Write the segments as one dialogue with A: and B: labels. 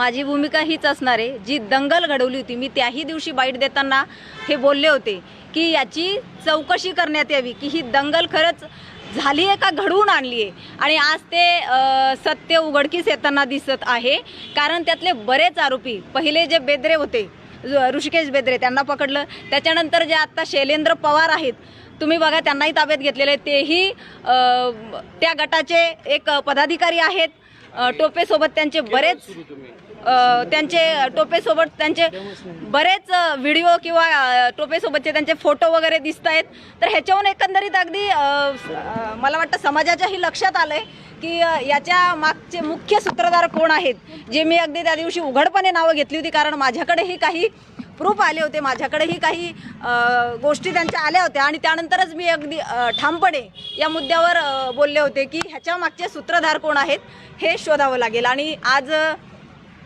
A: माझी भूमिका हीच असणार आहे. जी दंगल घडवली होती मी त्याही दिवशी बाईट देताना हे बोलले होते की याची चौकशी करण्यात यावी की ही दंगल खरंच झाली आहे का घडवून आणली आहे? आणि आज ते सत्य उघडकीस येताना दिसत आहे. कारण त्यातले बरेच आरोपी पहिले जे बेदरे होते ऋषिकेश बेदरे त्यांना पकडलं. त्याच्यानंतर जे आत्ता शैलेंद्र पवार आहेत तुम्ही बघा त्यांनाही ताब्यात घेतलेले तेही त्या गटाचे एक पदाधिकारी आहेत. टोपेसोबत त्यांचे बरेच त्यांचे टोपेसोबत त्यांचे बरेच व्हिडिओ किंवा टोपेसोबतचे त्यांचे फोटो वगैरे दिसत आहेत. तर ह्याच्याहून एकंदरीत अगदी मला वाटतं समाजाच्याही लक्षात आलं आहे की याच्या मागचे मुख्य सूत्रधार कोण आहेत? जे मी अगदी त्या दिवशी उघडपणे नावं घेतली होती कारण माझ्याकडेही काही प्रूफ आले होते. माझ्याकडेही काही गोष्टी त्यांच्या आल्या होत्या आणि त्यानंतरच मी अगदी ठामपणे या मुद्द्यावर बोलले होते की ह्याच्या मागचे सूत्रधार कोण आहेत हे शोधावं लागेल. आणि आज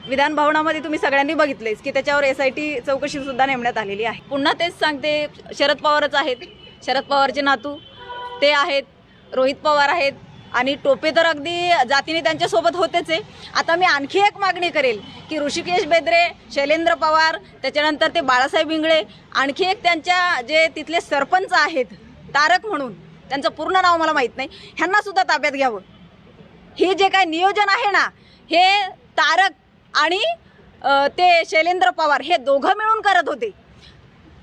A: विधान भवनामध्ये तुम्ही सगळ्यांनी बघितलेच की त्याच्यावर एस आय टी चौकशीसुद्धा नेमण्यात आलेली आहे. पुन्हा तेच सांगते शरद पवारच आहेत. शरद पवारचे नातू ते आहेत. रोहित पवार आहेत. आणि टोपे तर अगदी जातीने त्यांच्यासोबत होतेच आहे. आता मी आणखी एक मागणी करेल की ऋषिकेश बेद्रे शैलेंद्र पवार त्याच्यानंतर ते बाळासाहेब इंगळे आणखी एक त्यांच्या जे तिथले सरपंच आहेत तारक म्हणून त्यांचं पूर्ण नाव मला माहीत नाही ह्यांना सुद्धा ताब्यात घ्यावं. हे जे काय नियोजन आहे ना हे तारक आणि ते शैलेंद्र पवार हे दोघं मिळून करत होते.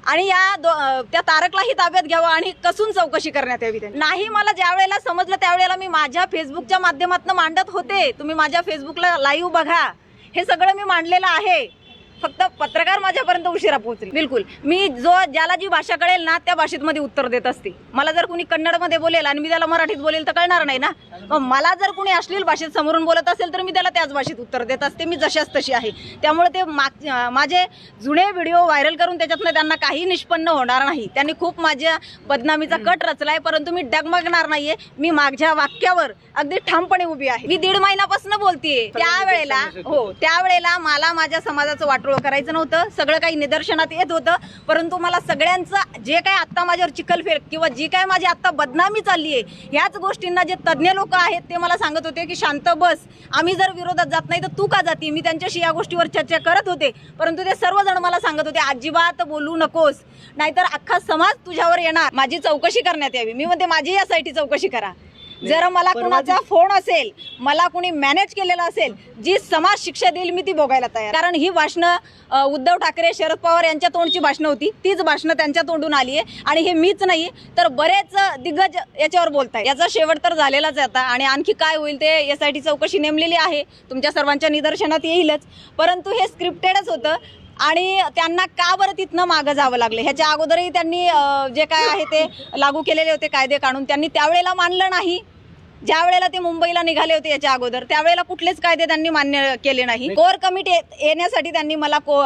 A: आणि या दो त्या तारकलाही ताब्यात घ्यावं आणि कसून चौकशी करण्यात यावी नाही मला ज्या वेळेला समजलं त्यावेळेला मी माझ्या फेसबुकच्या माध्यमातून मांडत होते. तुम्ही माझ्या फेसबुकला लाईव्ह बघा. हे सगळं मी मांडलेलं आहे. फक्त पत्रकार माझ्यापर्यंत उशिरा पोहोचले. बिलकुल. मी जो ज्याला जी भाषा कळेल ना त्या भाषेत मध्ये उत्तर देत असते. मला जर कुणी कन्नडमध्ये बोलेल आणि मी त्याला मराठीत बोलेल तर कळणार नाही ना? मग मला जर कुणी अश्लील भाषेत समोरून बोलत असेल तर मी त्याला त्याच भाषेत उत्तर देत असते. मी जशाच तशी आहे. त्यामुळे ते माग माझे जुने व्हिडिओ व्हायरल करून त्याच्यातनं त्यांना काही निष्पन्न होणार नाही. त्यांनी खूप माझ्या बदनामीचा कट रचलाय परंतु मी डगमगणार नाहीये. मी माझ्या वाक्यावर अगदी ठामपणे उभी आहे. मी दीड महिन्यापासून बोलतीये. त्यावेळेला हो त्यावेळेला मला माझ्या समाजाचं वाटोळ करायचं नव्हतं सगळं काही निदर्शनात येत होतं. परंतु मला सगळ्यांचं जे काय आत्ता माझ्यावर चिखलफेक किंवा जी काय माझी आत्ता बदनामी चालली आहे ह्याच गोष्टींना जे तज्ज्ञ लोक आहेत ते मला सांगत होते की शांत बस. आम्ही जर विरोधात जात नाही तर तू का जाते? मी त्यांच्याशी या गोष्टीवर चर्चा करत होते. परंतु ते सर्वजण मला सांगत होते अजिबात बोलू नकोस. नाहीतर अख्खा समाज तुझ्यावर येणार. माझी चौकशी करण्यात यावी. मी म्हणते माझी यासाठी चौकशी करा. जर मला कुणाचा फोन असेल मला कुणी मॅनेज केलेला असेल जी समाज शिक्षा देईल मी ती भोगायला तयार. कारण ही भाषणं उद्धव ठाकरे शरद पवार यांच्या तोंडची भाषणं होती. तीच भाषणं त्यांच्या तोंडून आली आहे. आणि हे मीच नाही तर बरेच दिग्गज याच्यावर बोलताय याचा शेवट तर झालेलाच आहे आता. आणि आणखी काय होईल ते एस आय टी चौकशी नेमलेली आहे. तुमच्या सर्वांच्या निदर्शनात येईलच. परंतु हे स्क्रिप्टेडच होतं. आणि त्यांना का बरं तिथनं मागं जावं लागलं? ह्याच्या अगोदरही त्यांनी जे काय आहे ते लागू केलेले होते कायदे काढून. त्यांनी त्यावेळेला मानलं नाही. ज्या वेळेला ते मुंबईला निघाले होते याच्या अगोदर त्यावेळेला कुठलेच कायदे त्यांनी मान्य केले नाही. कोर कमिटी येण्यासाठी त्यांनी मला को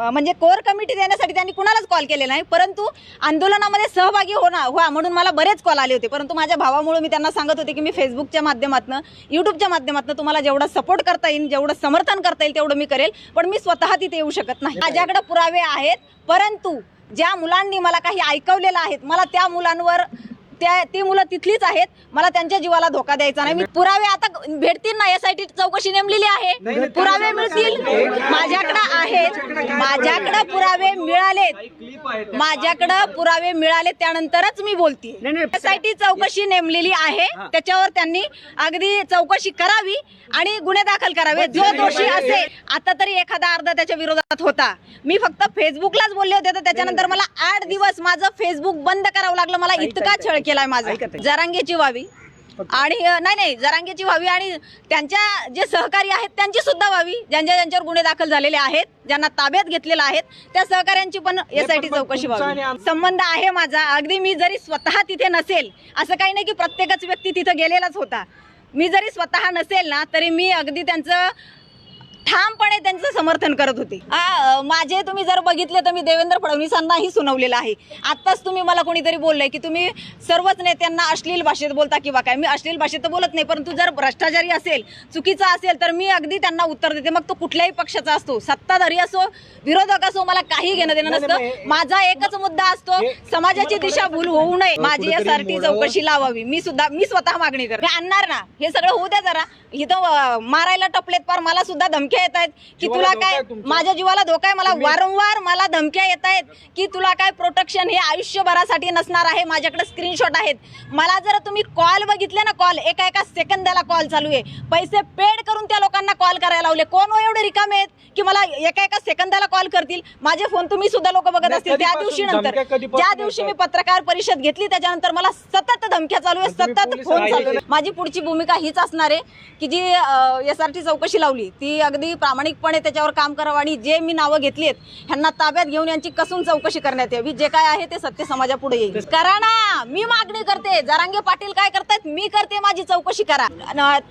A: म्हणजे कोर कमिटी देण्यासाठी त्यांनी कुणालाच कॉल केले नाही परंतु आंदोलनामध्ये सहभागी होणार व्हा म्हणून मला बरेच कॉल आले होते. परंतु माझ्या भावामुळे मी त्यांना सांगत होते की मी फेसबुकच्या माध्यमातून युट्यूबच्या माध्यमातून तुम्हाला जेवढं सपोर्ट करता येईल जेवढं समर्थन करता येईल तेवढं मी करेल पण मी स्वतः तिथे येऊ शकत नाही. माझ्याकडे पुरावे आहेत परंतु ज्या मुलांनी मला काही ऐकवलेलं आहेत मला त्या मुलांवर त्या ती मुलं तिथलीच आहेत. मला त्यांच्या जीवाला धोका द्यायचा नाही. मी पुरावे आता भेटतील ना यासाठी चौकशी नेमलेली आहे. पुरावे मिळतील? माझ्याकडे आहेत. माझ्याकडे पुरावे मिळालेत. माझ्याकडे पुरावे मिळाले त्यानंतरच मी बोलते. यासाठी चौकशी नेमलेली आहे. त्याच्यावर त्यांनी अगदी चौकशी करावी आणि गुन्हे दाखल करावे. जो दोषी असेल आता तरी एखादा अर्धा त्याच्या विरोधात होता. मी फक्त फेसबुकलाच बोलले होते तर त्याच्यानंतर मला आठ दिवस माझं फेसबुक बंद करावं लागलं. मला इतका छळ केलाय माझा. जरांगेची व्हावी. आणि अ, नाही नाही जरांगेची व्हावी आणि त्यांच्या जे सहकारी आहेत त्यांची सुद्धा व्हावी. ज्यांच्या ज्यांच्यावर गुन्हे दाखल झालेले आहेत ज्यांना ताब्यात घेतलेलं आहेत त्या सहकाऱ्यांची पण एस आय टी चौकशी व्हावी. संबंध आहे माझा. अगदी मी जरी स्वतः तिथे नसेल असं काही नाही की प्रत्येकच व्यक्ती तिथं गेलेलाच होता. मी जरी स्वतः नसेल ना तरी मी अगदी त्यांचं ठामपणे त्यांचं समर्थन करत होते. माझे तुम्ही जर बघितले तर मी देवेंद्र फडणवीसांनाही सुनावलेलं आहे. आत्ताच तुम्ही मला कोणीतरी बोललंय की तुम्ही सर्वच नेत्यांना अश्लील भाषेत बोलता किंवा काय? मी अश्लील भाषेत तर बोलत नाही परंतु जर भ्रष्टाचारी असेल चुकीचा असेल तर मी अगदी त्यांना उत्तर देते. मग तो कुठल्याही पक्षाचा असतो सत्ताधारी असो विरोधक असो मला काही घेणं देणं नसतं. माझा एकच मुद्दा असतो समाजाची दिशा भूल होऊ नये. माझी यासाठी चौकशी लावावी. मी सुद्धा मी स्वतः मागणी करते. मी आणणार ना? हे सगळं होऊ द्या जरा. इथं मारायला टपलेत पार मला सुद्धा धमक्या येत आहेत की तुला काय? माझ्या जीवाला धोका आहे मला वारंवार मला धमक्या येत आहेत की तुला काय प्रोटेक्शन हे आयुष्यभरासाठी नसणार आहे माझ्याकडे स्क्रीनशॉट आहेत. मला जर तुम्ही कॉल बघितले ना कॉल एका एका सेकंदाला कॉल चालू आहे. पैसे पेड करून त्या लोकांना कॉल करायला लावले. कोण हो एवढे रिकामे आहेत की मला एका एका सेकंदाला कॉल करतील? माझे फोन तुम्ही सुद्धा लोक बघत असतील. त्या दिवशी नंतर. ज्या दिवशी मी पत्रकार परिषद घेतली त्याच्यानंतर मला सतत धमक्या चालू आहे सतत फोन चालू माझी पुढची भूमिका हीच असणार आहे की जी एस आर टी चौकशी लावली ती अगदी प्रामाणिकपणे त्याच्यावर काम करावं आणि जे मी नावं घेतली आहेत ह्यांना ताब्यात घेऊन यांची कसून चौकशी करण्यात यावी. जे काय आहे ते सत्य समाजापुढे येईल. करा ना! मी मागणी करते. जरांगे पाटील काय करतायत मी करते माझी चौकशी करा.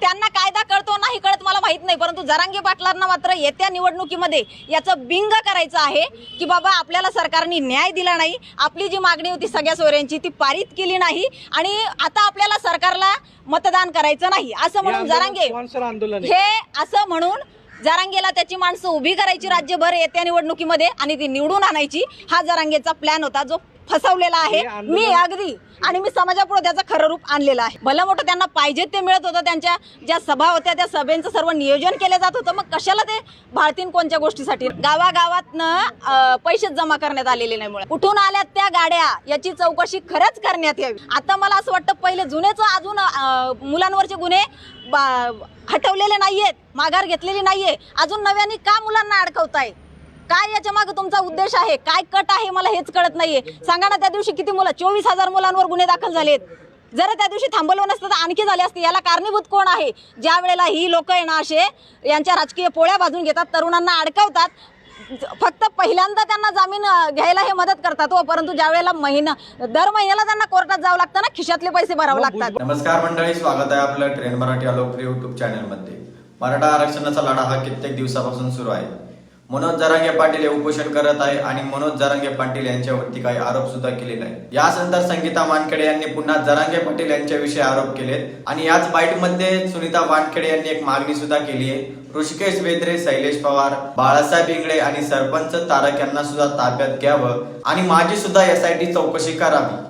A: त्यांना कायदा कळतो नाही कळत मला माहीत नाही परंतु जरांगे पाटलांना मात्र येत्या निवडणुकीमध्ये याचं बिंग करायचं आहे की बाबा आपल्याला सरकारने न्याय दिला नाही. आपली जी मागणी होती सगळ्या सोयऱ्यांची ती पारित केली नाही आणि आता आपल्याला सरकारला मतदान करायचं नाही. असं म्हणून जरांगे. हे असं म्हणून जरांगेला त्याची माणसं उभी करायची राज्यभर येत्या निवडणुकीमध्ये आणि ती निवडून आणायची. हा जरांगेचा प्लॅन होता जो फसवलेला आहे. मी अगदी. आणि मी समाजापुढे त्याचं खरं रूप आणलेलं आहे. भलं मोठं त्यांना पाहिजे ते मिळत होतं. त्यांच्या ज्या सभा होत्या त्या सभेचं सर्व नियोजन केलं जात होतं. मग कशाला ते भाळतीन कोणत्या गोष्टीसाठी? गावागावातनं पैसे जमा करण्यात आलेले नाही मुळे कुठून आल्यात त्या गाड्या? याची चौकशी खरंच करण्यात यावी. आता मला असं वाटतं पहिले जुनेच अजून मुलांवरचे गुन्हे हटवलेले नाहीयेत. माघार घेतलेली नाहीये. अजून नव्याने का मुलांना अडकवताय काय याच्या मागे तुमचा उद्देश आहे? काय कट आहे? मला हेच कळत नाहीये. सांगा ना त्या दिवशी किती मुलं? चोवीस हजार मुलांवर गुन्हे दाखल झालेत. जर त्या दिवशी थांबवलं नसतं तर आणखी झाले असते. याला कारणीभूत कोण आहे? ज्या वेळेला ही लोक आहे ना असे यांच्या राजकीय पोळ्या बाजून घेतात तरुणांना अडकवतात फक्त पहिल्यांदा त्यांना जामीन घ्यायला हे मदत करतात हो. परंतु ज्या वेळेला महिना दर महिन्याला त्यांना कोर्टात जावं लागतं ना खिशातले पैसे भरावे लागतात.
B: नमस्कार मंडळी स्वागत आहे आपलं ट्रेन मराठी लोकप्रिय युट्यूब चॅनलमध्ये मराठा आरक्षणाचा लढा हा कित्येक दिवसापासून सुरू आहे. मनोज जरांगे पाटील हे उपोषण करत आहे आणि मनोज जरांगे पाटील यांच्यावरती काही आरोप सुद्धा केलेले आहे या नंतर संगीता वानखेडे यांनी पुन्हा जरांगे पाटील यांच्याविषयी आरोप केलेत आणि याच बाईटमध्ये सुनीता वानखेडे यांनी एक मागणी सुद्धा केली आहे. ऋषिकेश बेद्रे शैलेश पवार बाळासाहेब इंगळे आणि सरपंच तारक यांना सुद्धा ताब्यात घ्यावं आणि माझी सुद्धा एसआयटी चौकशी करावी.